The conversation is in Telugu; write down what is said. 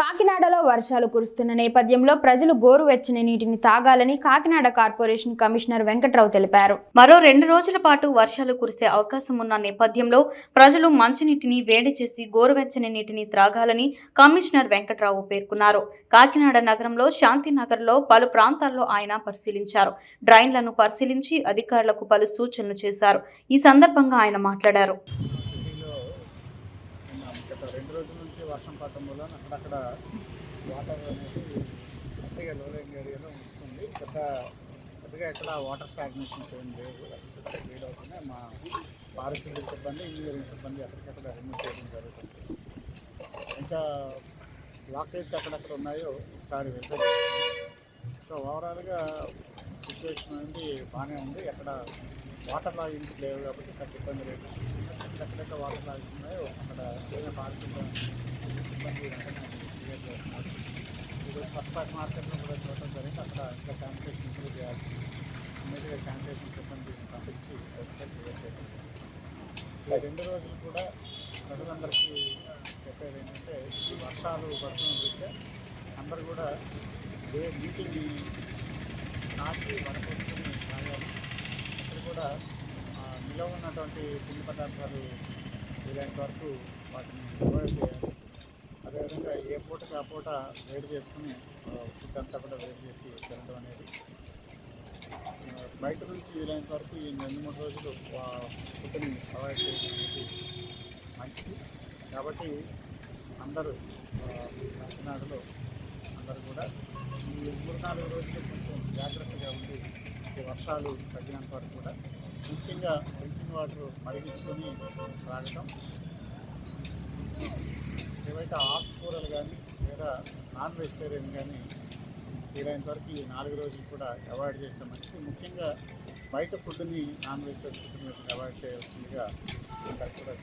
కాకినాడలో వర్షాలు కురుస్తున్న నేపథ్యంలో ప్రజలు గోరువెచ్చని నీటిని తాగాలని కాకినాడ కార్పొరేషన్ కమిషనర్ వెంకట్రావు తెలిపారు. మరో రెండు రోజుల పాటు వర్షాలు కురిసే అవకాశం ఉన్న నేపథ్యంలో ప్రజలు మంచినీటిని వేడి చేసి గోరువెచ్చని నీటిని త్రాగాలని కమిషనర్ వెంకట్రావు పేర్కొన్నారు. కాకినాడ నగరంలో శాంతినగర్లో పలు ప్రాంతాల్లో ఆయన పరిశీలించారు. డ్రైన్లను పరిశీలించి అధికారులకు పలు సూచనలు చేశారు. ఈ సందర్భంగా ఆయన మాట్లాడారు. రెండు రోజుల వర్షం పడటం వల్ల అక్కడక్కడ వాటర్ అనేది పెద్దగా లోలింగ్ ఏరియాలో ఉంటుంది. పెద్ద పెద్దగా ఎక్కడ వాటర్ స్టాగ్నేషన్స్ ఏం లేవు. లీడ్ అవుతున్నాయి మా పారిశుద్ధ్య సిబ్బంది ఇంజనీరింగ్ సిబ్బంది అక్కడికక్కడ రిమూవ్ చేయడం జరుగుతుంది. ఇంకా బ్లాకేజ్ ఎక్కడెక్కడ ఉన్నాయో ఒకసారి వెళ్తే సో ఓవరాల్గా సిచ్యువేషన్ అనేది బాగానే ఉంది. ఎక్కడ వాటర్ లాగింగ్స్ లేవు కాబట్టి పెద్ద ఇబ్బంది లేదు. ఎక్కడెక్కడ వాటర్ లాగింగ్స్ ఉన్నాయో అక్కడ ఏదైనా పారిశుద్ధ్యం సిబ్బంది వెంటనే క్లియర్ చేస్తున్నారు ఈరోజు ఫస్ట్ మార్కెట్లో కూడా చూడటం జరిగింది అక్కడ ఇంకా శానిటేషన్ ఇంప్రూవ్ చేయాల్సి ఇమీడియట్గా శానిటేషన్ సిబ్బంది పంపించి వెంటనే క్లియర్ చేయడం ఈ రెండు రోజులు కూడా ప్రజలందరికీ చెప్పేది ఏంటంటే ఈ వర్షాలు పడుతున్న చూస్తే అందరూ కూడా ఏ నీటిని నాటి వడపోసుకుని తాగాలి ఇక్కడ కూడా నిలవ ఉన్నటువంటి తిండి పదార్థాలు వీలైనంత వరకు వాటిని ప్రొవైడ్ చేయాలి. అదేవిధంగా ఏ పూటకి ఆ పూట వేడి చేసుకుని ఫుడ్ అంతా కూడా వేడి చేసి తినడం అనేది బయట నుంచి వీలైనంత వరకు ఈ రెండు మూడు రోజులు ఫుడ్ని అవాయిడ్ చేయడం అనేది మంచిది. కాబట్టి అందరూ కాకినాడలో అందరూ కూడా ఈ మూడు నాలుగు రోజులు కొంచెం జాగ్రత్తగా ఉండి ఈ వర్షాలు తగ్గినంత వరకు కూడా ముఖ్యంగా డ్రింకింగ్ వాటర్ మరిగించుకొని తాగటం ఏవైతే ఆకుకూరలు కానీ లేదా నాన్ వెజిటేరియన్ కానీ వీలైనంత వరకు ఈ నాలుగు రోజులు కూడా అవాయిడ్ చేస్తే మంచిది. ముఖ్యంగా బయట ఫుడ్ని నాన్ వెజిటేరియన్ ఫుడ్ని అవాయిడ్ చేయాల్సిందిగా కూడా